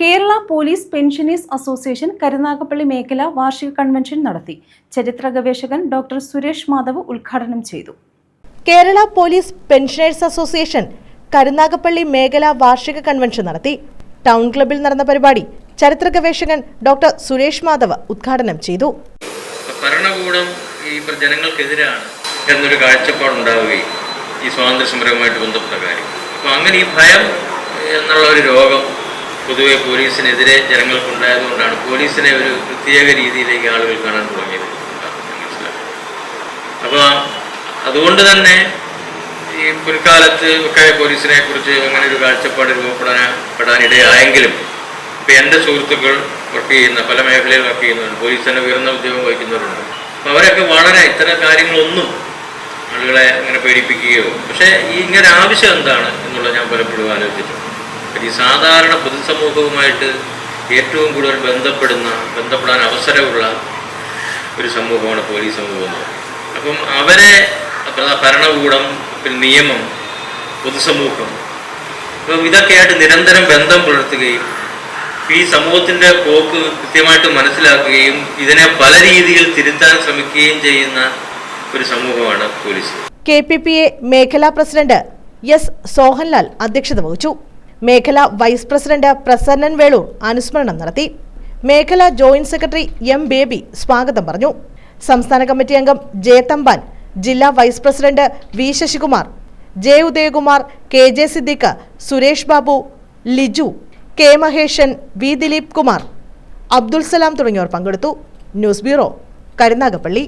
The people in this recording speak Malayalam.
Kerala police pensioners association Karunagappally മേഖല വാർഷിക കൺവെൻഷൻ നടത്തി. ചരിത്ര ഗവേഷകൻ ഡോക്ടർ സുരേഷ് മാധവ് ഉദ്ഘാടനം ചെയ്തു. Kerala police pensioners association Karunagappally മേഖല വാർഷിക കൺവെൻഷൻ നടത്തി. ടൗൺ ക്ലബിൽ നടന്ന പരിപാടി ചരിത്ര ഗവേഷകൻ ഡോക്ടർ സുരേഷ് മാധവ് ഉദ്ഘാടനം ചെയ്തു. ഭരണകൂടം ഈ ജനങ്ങൾക്കെതിരാണ് എന്നൊരു കാഴ്ചപ്പാടുണ്ടാവുകയും ഈ സ്വാതന്ത്ര്യ സമരവുമായിട്ട് ബന്ധപ്പെട്ട കാര്യം. അപ്പോൾ അങ്ങനെ ഈ ഭയം എന്നുള്ള ഒരു രോഗം പൊതുവെ പോലീസിനെതിരെ ജനങ്ങൾക്കുണ്ടായതുകൊണ്ടാണ് പോലീസിനെ ഒരു പ്രത്യേക രീതിയിലേക്ക് ആളുകൾ കാണാൻ തുടങ്ങിയത്. അപ്പോൾ അതുകൊണ്ട് തന്നെ ഈ പിൽക്കാലത്ത് ഒക്കെ പോലീസിനെ കുറിച്ച് അങ്ങനെ ഒരു കാഴ്ചപ്പാട് രൂപപ്പെടാൻ പെടാനിടയായെങ്കിലും ഇപ്പം എന്റെ സുഹൃത്തുക്കൾ വർക്ക് ചെയ്യുന്ന പല മേഖലയിൽ വർക്ക് ചെയ്യുന്നവരുണ്ട്. പോലീസ് തന്നെ ഉയർന്ന ഉദ്യോഗം വഹിക്കുന്നവരുണ്ട്. അപ്പോൾ അവരൊക്കെ വളരെ ഇത്തരം കാര്യങ്ങളൊന്നും ആളുകളെ അങ്ങനെ പേടിപ്പിക്കുകയോ പക്ഷേ ഈ ഇങ്ങനെ ആവശ്യം എന്താണ് എന്നുള്ളത് ഞാൻ പലപ്പോഴും ആലോചിച്ചിട്ടുണ്ട്. ഈ സാധാരണ പൊതുസമൂഹവുമായിട്ട് ഏറ്റവും കൂടുതൽ ബന്ധപ്പെടുന്ന ബന്ധപ്പെടാൻ അവസരമുള്ള ഒരു സമൂഹമാണ് പോലീസ് സമൂഹം. അപ്പം അവരെ ഭരണകൂടം പിന്നെ നിയമം പൊതുസമൂഹം അപ്പം ഇതൊക്കെയായിട്ട് നിരന്തരം ബന്ധം പുലർത്തുകയും ഈ സമൂഹത്തിന്റെ പോക്ക് കൃത്യമായിട്ട് മനസ്സിലാക്കുകയും ഇതിനെ പല രീതിയിൽ തിരുത്താൻ ശ്രമിക്കുകയും ചെയ്യുന്ന ഒരു സമൂഹമാണ് police K P P A മേഖലാ പ്രസിഡന്റ് എസ് സോഹൻലാൽ അധ്യക്ഷത വഹിച്ചു മേഖല വൈസ് പ്രസിഡന്റ് പ്രസന്നൻ വേളൂർ അനുസ്മരണം നടത്തി. മേഖല ജോയിന്റ് സെക്രട്ടറി എം ബേബി സ്വാഗതം പറഞ്ഞു. സംസ്ഥാന കമ്മിറ്റി അംഗം ജെ തമ്പാൻ ജില്ലാ vice president V Sasikumar J Udayakumar K J Siddique Suresh Babu Liju K Maheshan V Dileep Kumar Abdul Salam തുടങ്ങിയവർ പങ്കെടുത്തു. News bureau Karunagappally.